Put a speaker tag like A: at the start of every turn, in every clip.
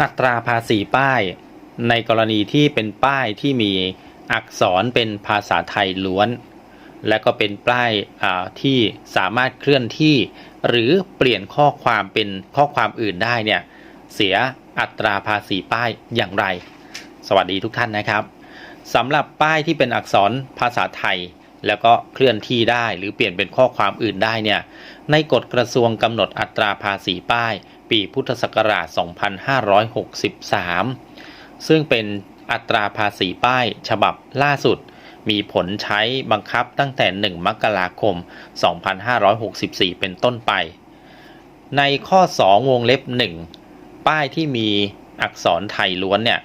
A: อัตราภาษีป้าย ในกรณีที่เป็นป้ายที่มีอักษรเป็นภาษาไทยล้วน และก็เป็นป้ายที่สามารถเคลื่อนที่ หรือเปลี่ยนข้อความเป็นข้อความอื่นได้เนี่ยเสียอัตราภาษีป้ายอย่างไร สวัสดีทุกท่านนะครับสำหรับป้ายที่เป็นอักษรภาษาไทย แล้วก็เคลื่อนที่ได้ หรือเปลี่ยนเป็นข้อความอื่นได้เนี่ยในกฎกระทรวงกำหนดอัตราภาษีป้าย ปีพุทธศักราช 2563 ซึ่งเป็นอัตราภาษีป้ายฉบับล่าสุด มีผลใช้บังคับตั้งแต่ 1 มกราคม 2564 เป็นต้นไป ในข้อ 2 วงเล็บ 1 ป้ายที่มีอักษรไทยล้วนเนี่ย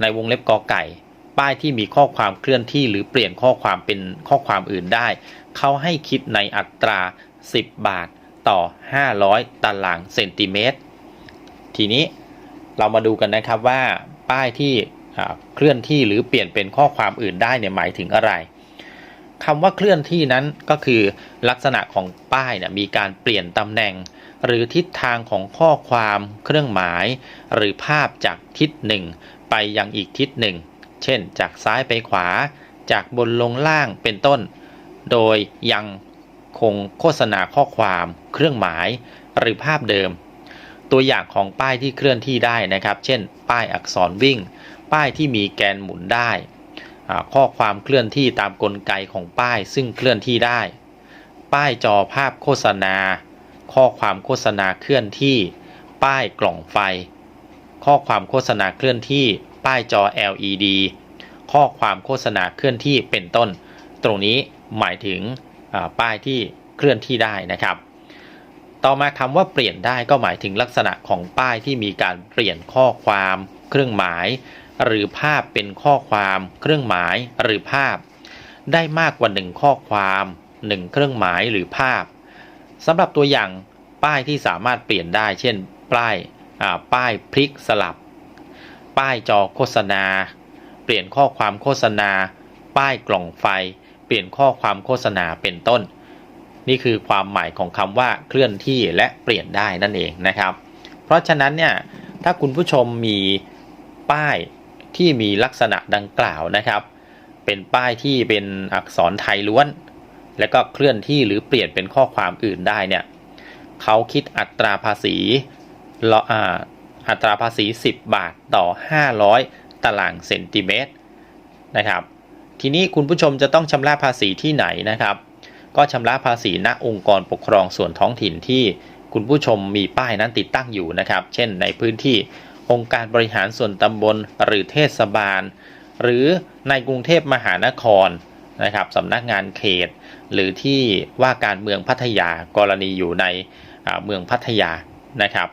A: ในวงเล็บกอไก่ ป้ายที่มีข้อความเคลื่อนที่หรือเปลี่ยนข้อความเป็นข้อความอื่นได้ เขาให้คิดในอัตรา 10 บาท ต่อ 500 ตารางเซนติเมตร ทีนี้เรามาดูกันนะครับว่าป้ายที่เคลื่อนที่หรือเปลี่ยนเป็นข้อความอื่นได้เนี่ยหมายถึงอะไรคำว่าเคลื่อนที่นั้นก็คือลักษณะของป้ายเนี่ยมีการเปลี่ยนตำแหน่ง หรือทิศทางของข้อความเครื่องหมาย หรือภาพจากทิศหนึ่งไปยังอีกทิศหนึ่ง เช่น จากซ้ายไปขวา จากบนลงล่างเป็นต้น โดยยัง คงโฆษณาข้อความ เครื่องหมาย หรือภาพเดิม ตัวอย่างของป้ายที่เคลื่อนที่ได้นะครับ เช่น ป้ายอักษรวิ่ง ป้ายที่มีแกนหมุนได้อ่าข้อความเคลื่อนที่ตามกลไกของป้ายซึ่งเคลื่อนที่ได้ ป้ายจอภาพโฆษณา ข้อความโฆษณาเคลื่อนที่ ป้ายกล่องไฟ ข้อความโฆษณาเคลื่อนที่ ป้ายจอ LED ข้อความโฆษณาเคลื่อนที่เป็นต้น ตรงนี้หมายถึง ป้ายที่เคลื่อนที่ได้นะครับ ต่อมาคำว่าเปลี่ยนได้ก็หมายถึงลักษณะของป้ายที่มีการเปลี่ยนข้อความ เครื่องหมาย หรือภาพเป็นข้อความ เครื่องหมายหรือภาพ ได้มากกว่าหนึ่งข้อความหนึ่งเครื่องหมายหรือภาพสำหรับตัวอย่างป้ายที่สามารถเปลี่ยนได้ เช่น ป้ายป้ายพลิกสลับ ป้ายจอโฆษณา เปลี่ยนข้อความโฆษณา ป้ายกล่องไฟ เปลี่ยนข้อความโฆษณาเป็นต้น นี่คือความหมายของคำว่าเคลื่อนที่และเปลี่ยนได้นั่นเองนะครับ เพราะฉะนั้นเนี่ยถ้าคุณผู้ชมมีป้ายที่มีลักษณะดังกล่าวนะครับ เป็นป้ายที่เป็นอักษรไทยล้วน แล้วก็เคลื่อนที่หรือเปลี่ยนเป็นข้อความอื่นได้เนี่ยเขาคิดอัตราภาษีลอ,อัตราภาษี 10 บาทต่อ 500 ตารางเซนติเมตรนะครับ ทีนี้คุณผู้ชมจะต้องชำระภาษีที่ไหนนะครับ ก็ชำระภาษีณองค์กรปกครองส่วนท้องถิ่นที่คุณผู้ชมมีป้ายนั้นติดตั้งอยู่นะครับ เช่นในพื้นที่องค์การบริหารส่วนตำบลหรือเทศบาล หรือในกรุงเทพมหานครนะครับสำนักงานเขต หรือที่ว่าการเมืองพัทยากรณีอยู่ในเมืองพัทยานะครับ